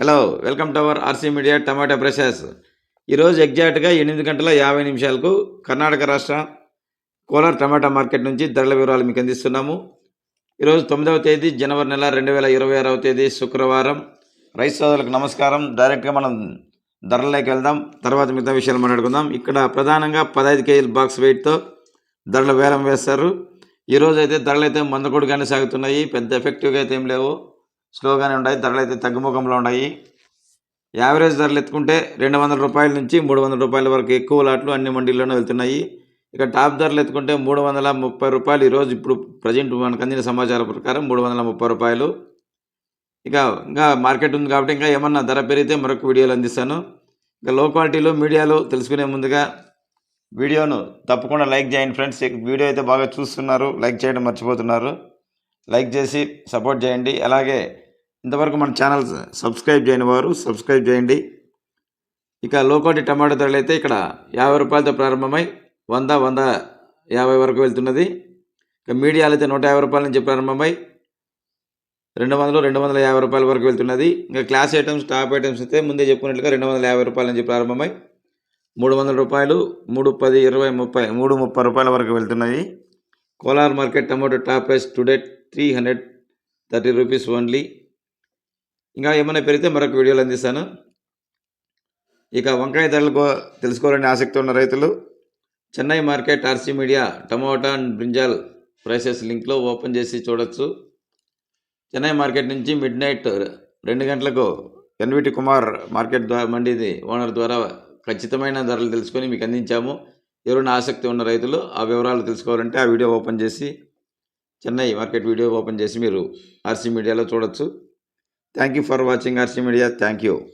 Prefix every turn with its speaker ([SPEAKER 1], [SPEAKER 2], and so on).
[SPEAKER 1] Hello welcome to our RC media tomato pressures ఈరోజు ఎగ్జాక్ట్గా ఎనిమిది గంటల యాభై నిమిషాలకు కర్ణాటక రాష్ట్ర కోలార్ టమాటా మార్కెట్ నుంచి ధరల వివరాలు మీకు అందిస్తున్నాము ఈరోజు తొమ్మిదవ తేదీ జనవరి నెల రెండు వేల ఇరవై ఆరవ తేదీ శుక్రవారం రైస్ సోదరులకు నమస్కారం డైరెక్ట్గా మనం ధరలకి వెళ్దాం తర్వాత మిగతా విషయాలు మాట్లాడుకుందాం ఇక్కడ ప్రధానంగా పదహైదు కేజీల బాక్స్ వెయిట్తో ధరలు వేలం వేస్తారు ఈరోజు అయితే ధరలు అయితే మందకూడుగానే సాగుతున్నాయి పెద్ద ఎఫెక్టివ్గా అయితే ఏం లేవు స్లోగానే ఉన్నాయి ధరలు అయితే తగ్గుముఖంలో ఉన్నాయి యావరేజ్ ధరలు ఎత్తుకుంటే రెండు వందల రూపాయల నుంచి మూడు వందల రూపాయల వరకు ఎక్కువ లాట్లు అన్ని మండీల్లోనే వెళ్తున్నాయి ఇక టాప్ ధరలు ఎత్తుకుంటే మూడు వందల ముప్పై రూపాయలు ఈరోజు ఇప్పుడు ప్రజెంట్ మనకు అందిన సమాచారం ప్రకారం మూడు వందల ముప్పై రూపాయలు ఇక ఇంకా మార్కెట్ ఉంది కాబట్టి ఇంకా ఏమన్నా ధర పెరిగితే మరొక వీడియోలు అందిస్తాను ఇంకా లో క్వాలిటీలో మీడియాలో తెలుసుకునే ముందుగా వీడియోను తప్పకుండా లైక్ చేయండి ఫ్రెండ్స్ వీడియో అయితే బాగా చూస్తున్నారు లైక్ చేయడం మర్చిపోతున్నారు లైక్ చేసి సపోర్ట్ చేయండి అలాగే ఇంతవరకు మన ఛానల్ సబ్స్క్రైబ్ చేయని వారు సబ్స్క్రైబ్ చేయండి ఇక లోకోటి టమాటా ధరలు అయితే ఇక్కడ యాభై రూపాయలతో ప్రారంభమై వంద వంద యాభై వరకు వెళ్తున్నది ఇక మీడియాలు అయితే నూట యాభై రూపాయల నుంచి ప్రారంభమై రెండు వందలు రెండు వందల యాభై రూపాయల వరకు వెళ్తున్నది ఇంకా క్లాస్ ఐటమ్స్ టాప్ ఐటమ్స్ అయితే ముందే చెప్పుకున్నట్టుగా రెండు వందల యాభై రూపాయల నుంచి ప్రారంభమై మూడు వందల రూపాయలు మూడు పది ఇరవై ముప్పై మూడు ముప్పై రూపాయల వరకు వెళ్తున్నాయి Kolar market tomato top price today three hundred thirty rupees only ఇంకా ఏమైనా పెరిగితే మరొక వీడియోలు అందిస్తాను ఇక వంకాయ ధరలకు తెలుసుకోవాలని ఆసక్తి ఉన్న రైతులు Chennai market RC media tomato and brinjal prices లింక్లో open చేసి చూడొచ్చు చెన్నై మార్కెట్ నుంచి మిడ్ నైట్ రెండు గంటలకు ఎన్విటి కుమార్ మార్కెట్ ద్వారా మండిది ఓనర్ ద్వారా ఖచ్చితమైన ధరలు తెలుసుకొని మీకు అందించాము ఎవరైనా ఆసక్తి ఉన్న రైతులు ఆ వివరాలు తెలుసుకోవాలంటే ఆ వీడియో ఓపెన్ చేసి చెన్నై మార్కెట్ వీడియో ఓపెన్ చేసి మీరు ఆర్సీ మీడియాలో చూడొచ్చు Thank you for watching RC Media. Thank you.